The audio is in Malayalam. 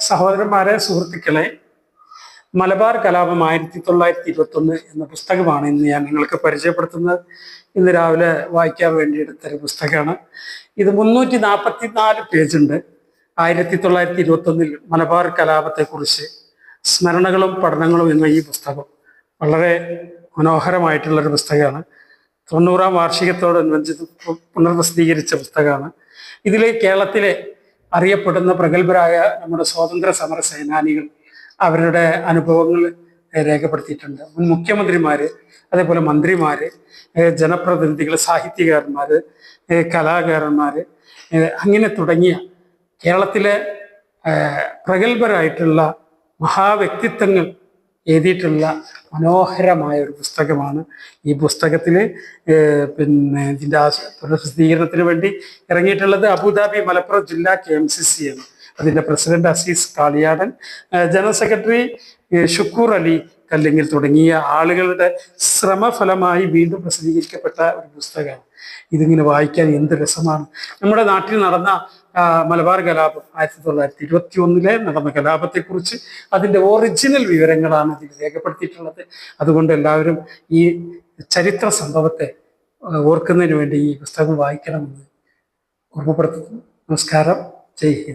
സഹോദരന്മാരെ സുഹൃത്തുക്കളെ മലബാർ കലാപം ആയിരത്തി തൊള്ളായിരത്തി ഇരുപത്തി ഒന്ന് എന്ന പുസ്തകമാണ് ഇന്ന് ഞാൻ നിങ്ങൾക്ക് പരിചയപ്പെടുത്തുന്നത്. ഇന്ന് രാവിലെ വായിക്കാൻ വേണ്ടി എടുത്തൊരു പുസ്തകമാണ്. ഇത് മുന്നൂറ്റി നാൽപ്പത്തി നാല് പേജുണ്ട് ആയിരത്തി തൊള്ളായിരത്തി ഇരുപത്തി ഒന്നിൽ മലബാർ കലാപത്തെക്കുറിച്ച് സ്മരണകളും പഠനങ്ങളും എന്ന ഈ പുസ്തകം വളരെ മനോഹരമായിട്ടുള്ളൊരു പുസ്തകമാണ്. തൊണ്ണൂറാം വാർഷികത്തോടനുബന്ധിച്ച് പുനർപ്രസിദ്ധീകരിച്ച പുസ്തകമാണ്. ഇതിലെ കേരളത്തിലെ അറിയപ്പെടുന്ന പ്രഗത്ഭരായ നമ്മുടെ സ്വാതന്ത്ര്യ സമര സേനാനികൾ അവരുടെ അനുഭവങ്ങൾ രേഖപ്പെടുത്തിയിട്ടുണ്ട്. മുൻ മുഖ്യമന്ത്രിമാര് അതേപോലെ മന്ത്രിമാര് ജനപ്രതിനിധികൾ സാഹിത്യകാരന്മാര് കലാകാരന്മാര് അങ്ങനെ തുടങ്ങിയ കേരളത്തിലെ പ്രഗത്ഭരായിട്ടുള്ള മഹാവ്യക്തിത്വങ്ങൾ എഴുതിയിട്ടുള്ള മനോഹരമായ ഒരു പുസ്തകമാണ്. ഈ പുസ്തകത്തിൽ പിന്നെ ഇതിന്റെ ആശ- പുനഃപ്രസിദ്ധീകരണത്തിന് വേണ്ടി ഇറങ്ങിയിട്ടുള്ളത് അബുദാബി മലപ്പുറം ജില്ലാ കെ എം സി സി ആണ്. അതിന്റെ president Azeez Kaliyadan general secretary Shukkur Ali Kallingil തുടങ്ങിയ ആളുകളുടെ ശ്രമഫലമായി വീണ്ടും പ്രസിദ്ധീകരിക്കപ്പെട്ട ഒരു പുസ്തകമാണ്. ഇതിങ്ങനെ വായിക്കാൻ എന്ത് രസമാണ്. നമ്മുടെ നാട്ടിൽ നടന്ന മലബാർ കലാപം ആയിരത്തി തൊള്ളായിരത്തി ഇരുപത്തി ഒന്നിലെ നടന്ന കലാപത്തെക്കുറിച്ച് അതിന്റെ ഒറിജിനൽ വിവരങ്ങളാണ് ഇതിൽ രേഖപ്പെടുത്തിയിട്ടുള്ളത്. അതുകൊണ്ട് എല്ലാവരും ഈ ചരിത്ര സംഭവത്തെ ഓർക്കുന്നതിന് വേണ്ടി ഈ പുസ്തകം വായിക്കണമെന്ന് ഓർമ്മപ്പെടുത്തുന്നു. നമസ്കാരം. ജയ് ഹിന്ദ്.